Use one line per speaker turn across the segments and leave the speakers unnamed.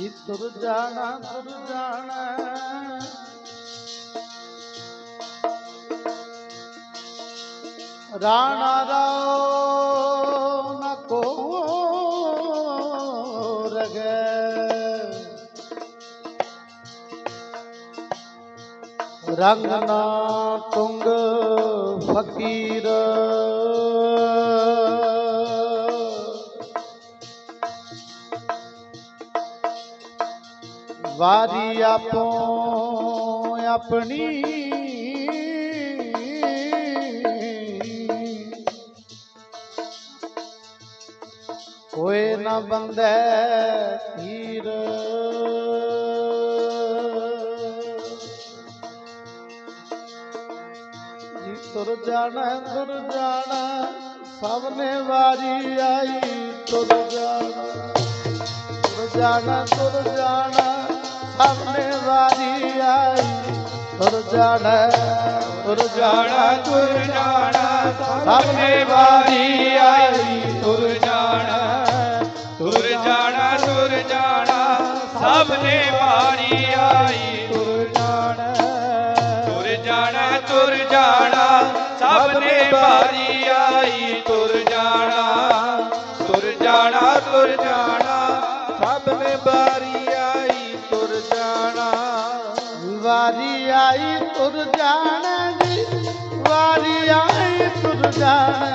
ਜੀ ਤੁਰ ਜਾਣਾ ਤੁਰ ਜਾਣਾ। ਰਾਣਾ ਰਾਓ ਨ ਕੋ ਰਗੈ। ਰੰਗ ਨਾ ਤੁੰਗ ਫਕੀਰ। ਵਾਰੀ ਆਪੋ ਆਪਣੀ ਕੋਏ ਨਾ ਬੰਦੈ ਧੀਰ ਜੀ ਤੁਰ ਜਾਣਾ ਤੁਰ ਜਾਣਾ, ਸਭ ਨੇ ਵਾਰੀ ਆਈ ਤੁਰ ਜਾਣਾ। ਤੁਰ ਜਾਣਾ ਤੁਰ ਜਾਣਾ ਸਭ ਵਾਰੀ ਆਈ, ਤੁਰ ਜਾਣਾ ਤੁਰ ਜਾਣਾ ਤੁਰ ਜਾਣਾ। ਸਭ ਵਾਰੀ ਆਈ,
ਤੁਰ ਜਾਣਾ ਤੁਰ ਜਾਣਾ ਤੁਰ ਜਾਣਾ। ਸਭ ਨੇ ਵਾਰੀ ਆਈ,
ਤੁਰ ਜਾਣਾ
ਤੁਰ ਜਾਣਾ ਤੁਰ ਜਾਣਾ। ਸਭ ਨੇ ਵਾਰੀ ਆਈ, ਤੁਰ ਜਾਣਾ ਤੁਰ ਜਾਣਾ ਤੁਰ ਜਾਣਾ। ਸਭ ਨੇ ਬਾਰੀ
ਵਾਰੀ ਆਈ ਤੁਰ ਜਾਣਾ ਜੀ, ਵਾਰੀ ਆਈ ਤੁਰ ਜਾਣਾ,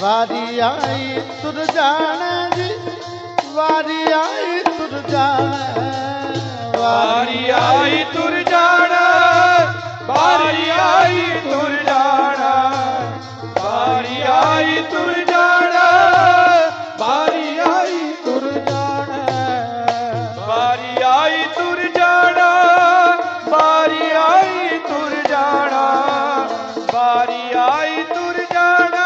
ਵਾਰੀ ਆਈ ਤੁਰ ਜਾਣਾ ਜੀ, ਵਾਰੀ ਆਈ ਤੁਰ ਜਾਣਾ,
ਵਾਰੀ ਆਈ ਤੁਰ ਜਾਣਾ, ਵਾਰੀ ਆਈ ਤੁਰ ਜਾਣਾ, ਵਾਰੀ ਆਈ ਤੁਰ ਜਾਣਾ, ਵਾਰੀ ਆਈ ਤੁਰ ਜਾਣਾ ਬਾਰੀ ਆਈ ਤੁਰ ਜਾਣਾ। ਬਾਰੀ ਆਈ ਤੁਰ ਜਾਣਾ,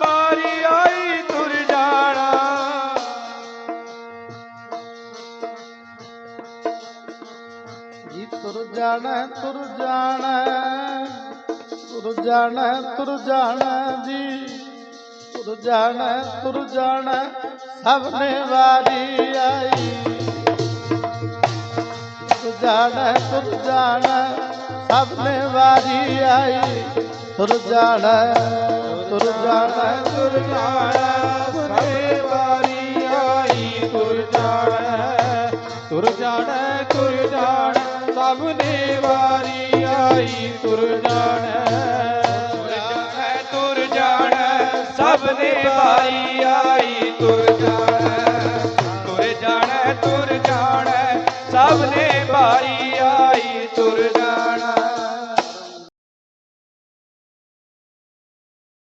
ਬਾਰੀ ਆਈ ਤੁਰ ਜਾਣਾ।
ਜੀ ਤੁਰ ਜਾਣਾ ਤੁਰ ਜਾਣਾ ਤੁਰ ਜਾਣਾ ਤੁਰ ਜਾਣਾ ਜੀ। ਤੁਰ ਜਾਣਾ ਤੁਰ ਜਾਣਾ ਸਭ ਨੇ ਵਾਰੀ ਆਈ। ਤੁਰ ਜਾਣਾ ਤੁਰ ਜਾਣਾ ਸਭ ਨੇ ਵਾਰੀ ਆਈ, ਤੁਰ ਜਾਣਾ ਤੁਰ ਜਾਣਾ
ਤੁਰ ਜਾਣਾ। ਸਭ ਨੇ ਵਾਰੀ ਆਈ, ਤੁਰ ਜਾਣਾ ਤੁਰ ਜਾਣਾ ਤੁਰ ਜਾਣਾ। ਸਭ ਨੇ ਵਾਰੀ ਆਈ, ਤੁਰ ਜਾਣਾ। ਤੁਰ ਜਾਣਾ ਸਭ ਨੇ ਵਾਰੀ ਆਈ, ਤੁਰ ਜਾਣਾ। ਤੁਰ ਜਾਣਾ ਤੁਰ ਜਾਣਾ। ਸਭ ਨੇ ਵਾਰੀ ਆਈ, ਤੁਰ